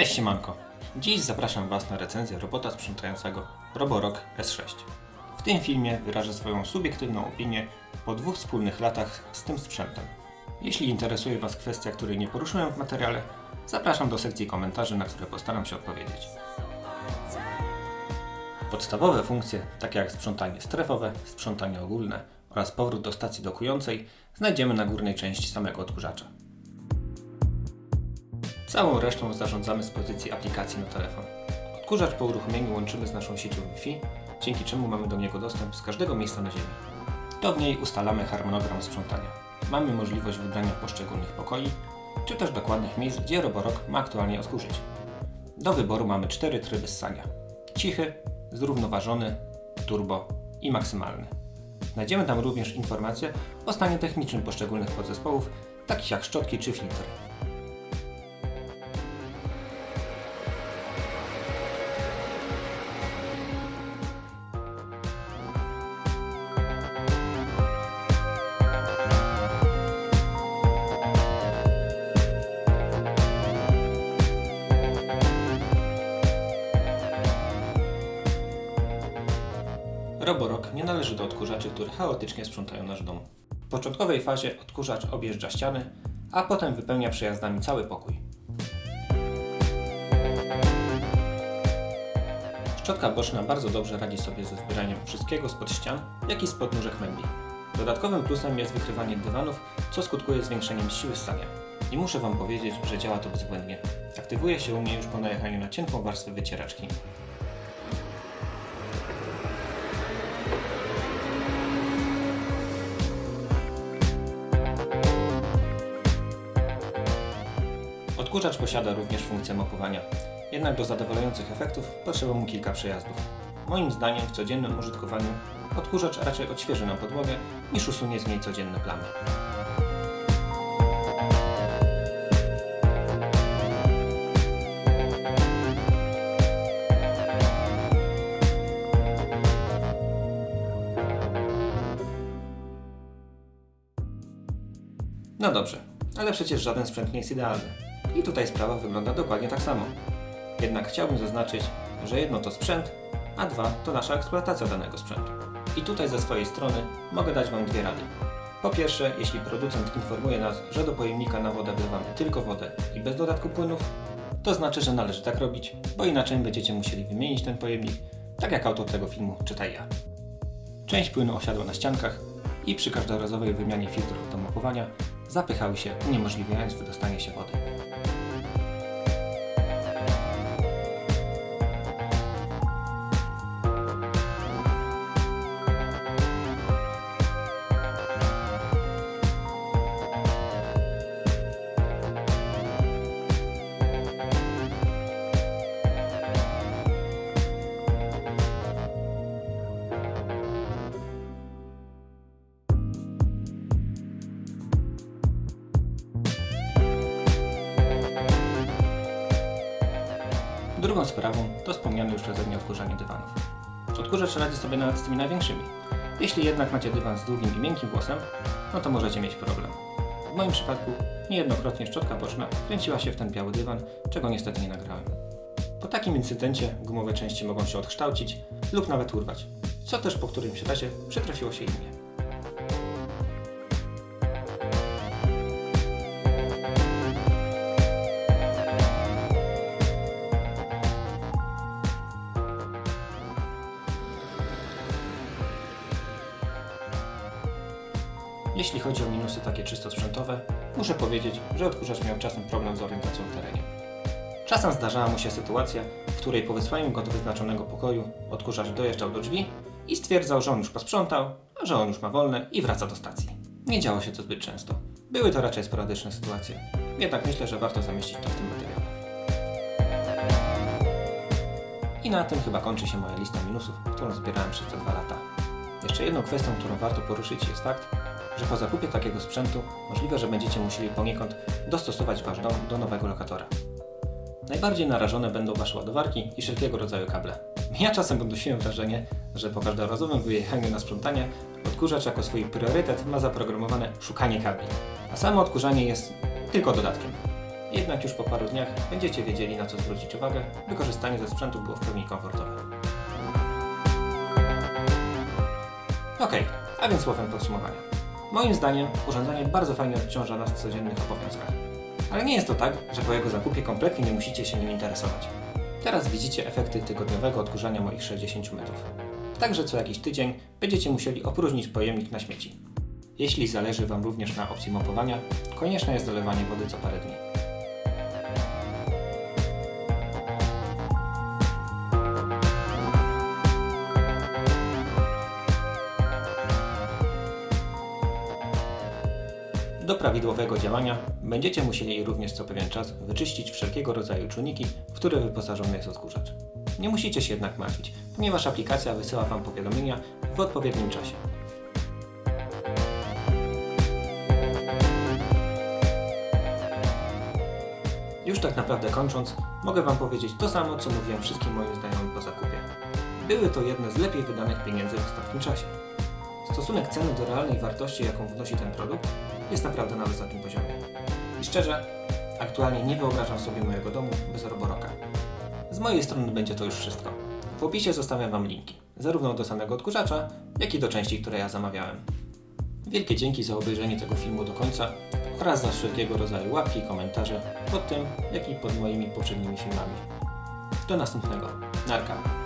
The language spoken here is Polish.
Cześć siemanko. Dziś zapraszam Was na recenzję robota sprzątającego Roborock S6. W tym filmie wyrażę swoją subiektywną opinię po dwóch wspólnych latach z tym sprzętem. Jeśli interesuje Was kwestia, której nie poruszyłem w materiale, zapraszam do sekcji komentarzy, na które postaram się odpowiedzieć. Podstawowe funkcje, takie jak sprzątanie strefowe, sprzątanie ogólne oraz powrót do stacji dokującej, znajdziemy na górnej części samego odkurzacza. Całą resztą zarządzamy z pozycji aplikacji na telefon. Odkurzacz po uruchomieniu łączymy z naszą siecią Wi-Fi, dzięki czemu mamy do niego dostęp z każdego miejsca na Ziemi. To w niej ustalamy harmonogram sprzątania. Mamy możliwość wybrania poszczególnych pokoi, czy też dokładnych miejsc, gdzie Roborock ma aktualnie odkurzyć. Do wyboru mamy cztery tryby ssania. Cichy, zrównoważony, turbo i maksymalny. Znajdziemy tam również informacje o stanie technicznym poszczególnych podzespołów, takich jak szczotki czy filtry. Roborock nie należy do odkurzaczy, które chaotycznie sprzątają nasz dom. W początkowej fazie odkurzacz objeżdża ściany, a potem wypełnia przejazdami cały pokój. Szczotka boczna bardzo dobrze radzi sobie ze zbieraniem wszystkiego spod ścian, jak i spod nóżek mebli. Dodatkowym plusem jest wykrywanie dywanów, co skutkuje zwiększeniem siły ssania. I muszę Wam powiedzieć, że działa to bezbłędnie. Aktywuje się u mnie już po najechaniu na cienką warstwę wycieraczki. Odkurzacz posiada również funkcję mopowania, jednak do zadowalających efektów potrzeba mu kilka przejazdów. Moim zdaniem w codziennym użytkowaniu odkurzacz raczej odświeży nam podłogę niż usunie z niej codzienne plamy. No dobrze, ale przecież żaden sprzęt nie jest idealny. I tutaj sprawa wygląda dokładnie tak samo. Jednak chciałbym zaznaczyć, że jedno to sprzęt, a dwa to nasza eksploatacja danego sprzętu. I tutaj ze swojej strony mogę dać Wam dwie rady. Po pierwsze, jeśli producent informuje nas, że do pojemnika na wodę wlewamy tylko wodę i bez dodatku płynów, to znaczy, że należy tak robić, bo inaczej będziecie musieli wymienić ten pojemnik, tak jak autor tego filmu, czytaj ja. Część płynu osiadła na ściankach i przy każdorazowej wymianie filtrów do mopowania zapychały się, uniemożliwiając wydostanie się wody. Drugą sprawą to wspomniane już przeze mnie odkurzanie dywanów. Odkurzacz radzi sobie nawet z tymi największymi. Jeśli jednak macie dywan z długim i miękkim włosem, no to możecie mieć problem. W moim przypadku niejednokrotnie szczotka boczna kręciła się w ten biały dywan, czego niestety nie nagrałem. Po takim incydencie gumowe części mogą się odkształcić lub nawet urwać, co też po którymś razie przytrafiło się i Jeśli chodzi o minusy takie czysto sprzętowe, muszę powiedzieć, że odkurzacz miał czasem problem z orientacją w terenie. Czasem zdarzała mu się sytuacja, w której po wysłaniu go do wyznaczonego pokoju odkurzacz dojeżdżał do drzwi i stwierdzał, że on już posprzątał, że on już ma wolne i wraca do stacji. Nie działo się to zbyt często. Były to raczej sporadyczne sytuacje. Jednak myślę, że warto zamieścić to w tym materiale. I na tym chyba kończy się moja lista minusów, którą zbierałem przez te dwa lata. Jeszcze jedną kwestią, którą warto poruszyć jest fakt, że po zakupie takiego sprzętu możliwe, że będziecie musieli poniekąd dostosować Wasz dom do nowego lokatora. Najbardziej narażone będą Wasze ładowarki i wszelkiego rodzaju kable. Ja czasem odnosiłem wrażenie, że po każdorazowym wyjechaniu na sprzątanie odkurzacz jako swój priorytet ma zaprogramowane szukanie kabli, a samo odkurzanie jest tylko dodatkiem. Jednak już po paru dniach będziecie wiedzieli na co zwrócić uwagę, by korzystanie ze sprzętu było w pełni komfortowe. Okej, a więc słowem podsumowania. Moim zdaniem urządzenie bardzo fajnie odciąża nas w codziennych obowiązkach. Ale nie jest to tak, że po jego zakupie kompletnie nie musicie się nim interesować. Teraz widzicie efekty tygodniowego odkurzania moich 60 metrów. Także co jakiś tydzień będziecie musieli opróżnić pojemnik na śmieci. Jeśli zależy Wam również na opcji mopowania, konieczne jest dolewanie wody co parę dni. Do prawidłowego działania będziecie musieli również co pewien czas wyczyścić wszelkiego rodzaju czujniki, w które wyposażony jest odkurzacz. Nie musicie się jednak martwić, ponieważ aplikacja wysyła Wam powiadomienia w odpowiednim czasie. Już tak naprawdę kończąc, mogę Wam powiedzieć to samo, co mówiłem wszystkim moim znajomym po zakupie. Były to jedne z lepiej wydanych pieniędzy w ostatnim czasie. Stosunek ceny do realnej wartości, jaką wnosi ten produkt, jest naprawdę na wysokim poziomie. I szczerze, aktualnie nie wyobrażam sobie mojego domu bez Roboroka. Z mojej strony będzie to już wszystko. W opisie zostawiam Wam linki, zarówno do samego odkurzacza, jak i do części, które ja zamawiałem. Wielkie dzięki za obejrzenie tego filmu do końca oraz za wszelkiego rodzaju łapki i komentarze pod tym, jak i pod moimi poprzednimi filmami. Do następnego. Narka.